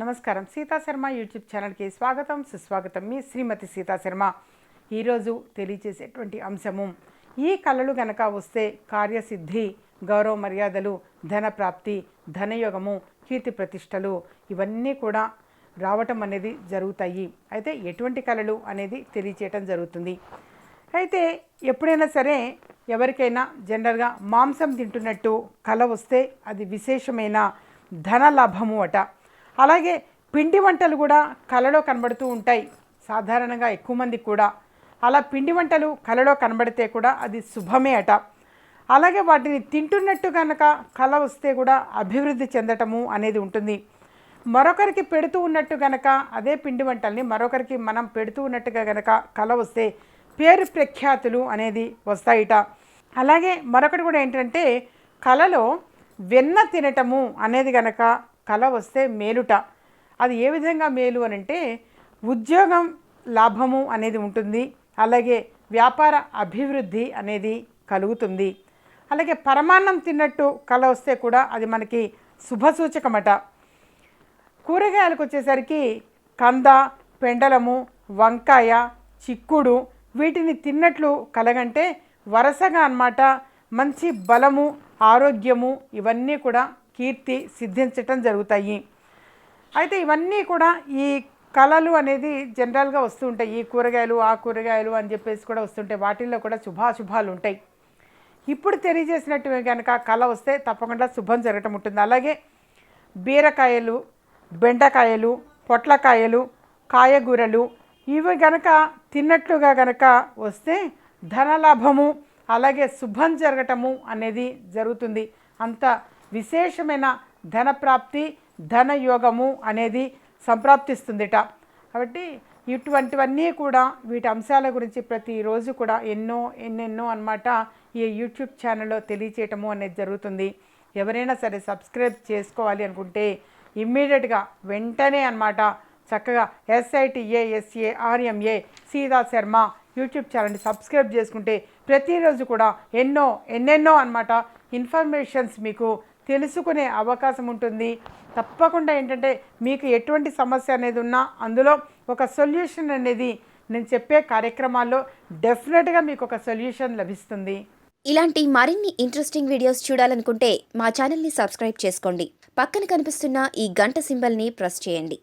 నమస్కారం. సీతాశర్మ యూట్యూబ్ ఛానల్కి స్వాగతం సుస్వాగతం. మీ శ్రీమతి సీతాశర్మ ఈరోజు తెలియచేసేటువంటి అంశము ఈ కళలు గనక వస్తే కార్యసిద్ధి గౌరవ మర్యాదలు ధన ప్రాప్తి ధనయోగము కీర్తి ప్రతిష్టలు ఇవన్నీ కూడా రావటం అనేది జరుగుతాయి. అయితే ఎటువంటి కళలు అనేది తెలియచేయటం జరుగుతుంది. అయితే ఎప్పుడైనా సరే ఎవరికైనా జనరల్గా మాంసం తింటున్నట్టు కళ వస్తే అది విశేషమైన ధన లాభము అట. అలాగే పిండి వంటలు కూడా కలలో కనబడుతూ ఉంటాయి. సాధారణంగా ఎక్కువ మందికి కూడా. అలా పిండి వంటలు కలలో కనబడితే కూడా అది శుభమే అట. అలాగే వాటిని తింటున్నట్టు కనుక కళ వస్తే కూడా అభివృద్ధి చెందటము అనేది ఉంటుంది. మరొకరికి పెడుతూ ఉన్నట్టు గనక అదే పిండి వంటల్ని మరొకరికి మనం పెడుతూ ఉన్నట్టుగా గనక కళ వస్తే పేరు ప్రఖ్యాతులు అనేది వస్తాయిట. అలాగే మరొకటి కూడా ఏంటంటే కళలో వెన్న తినటము అనేది గనక కళ వస్తే మేలుట. అది ఏ విధంగా మేలు అని అంటే ఉద్యోగం లాభము అనేది ఉంటుంది. అలాగే వ్యాపార అభివృద్ధి అనేది కలుగుతుంది. అలాగే పరమాన్నం తిన్నట్టు కళ వస్తే కూడా అది మనకి శుభసూచకమట. కూరగాయలకు వచ్చేసరికి కంద పెండలము వంకాయ చిక్కుడు వీటిని తిన్నట్లు కలగంటే వరసగా అన్నమాట మంచి బలము ఆరోగ్యము ఇవన్నీ కూడా కీర్తి సిద్ధించటం జరుగుతాయి. అయితే ఇవన్నీ కూడా ఈ కళలు అనేది జనరల్గా వస్తూ ఉంటాయి. ఈ కూరగాయలు ఆ కూరగాయలు అని చెప్పేసి కూడా వస్తుంటాయి వాటిల్లో కూడా శుభాశుభాలు ఉంటాయి. ఇప్పుడు తెలియజేసినట్టు కనుక కళ వస్తే తప్పకుండా శుభం జరగటం ఉంటుంది. అలాగే బీరకాయలు బెండకాయలు పొట్లకాయలు కాయగూరలు ఇవి గనక తిన్నట్లుగా గనక వస్తే ధనలాభము అలాగే శుభం జరగటము అనేది జరుగుతుంది. అంత విశేషమైన ధన ప్రాప్తి అనేది సంప్రాప్తిస్తుందిట. కాబట్టి ఇటువంటివన్నీ కూడా వీటి అంశాల గురించి ప్రతిరోజు కూడా ఎన్నో ఎన్నెన్నో అన్నమాట ఈ యూట్యూబ్ ఛానల్లో తెలియచేయటము అనేది జరుగుతుంది. ఎవరైనా సరే సబ్స్క్రైబ్ చేసుకోవాలి అనుకుంటే ఇమ్మీడియట్గా వెంటనే అనమాట చక్కగా S I T A S A R M A Sita Sharma YouTube ఛానల్ని సబ్స్క్రైబ్ చేసుకుంటే ప్రతిరోజు కూడా ఎన్నో ఎన్నెన్నో అన్నమాట ఇన్ఫర్మేషన్స్ మీకు తెలుసుకునే అవకాశం ఉంటుంది. తప్పకుండా ఏంటంటే మీకు ఎటువంటి సమస్య అనేది ఉన్నా అందులో ఒక సొల్యూషన్ అనేది నేను చెప్పే కార్యక్రమాల్లో డెఫినెట్గా మీకు ఒక సొల్యూషన్ లభిస్తుంది. ఇలాంటి మరిన్ని ఇంట్రెస్టింగ్ వీడియోస్ చూడాలనుకుంటే మా ఛానల్ని సబ్స్క్రైబ్ చేసుకోండి. పక్కన కనిపిస్తున్న ఈ గంట సింబల్ని ప్రెస్ చేయండి.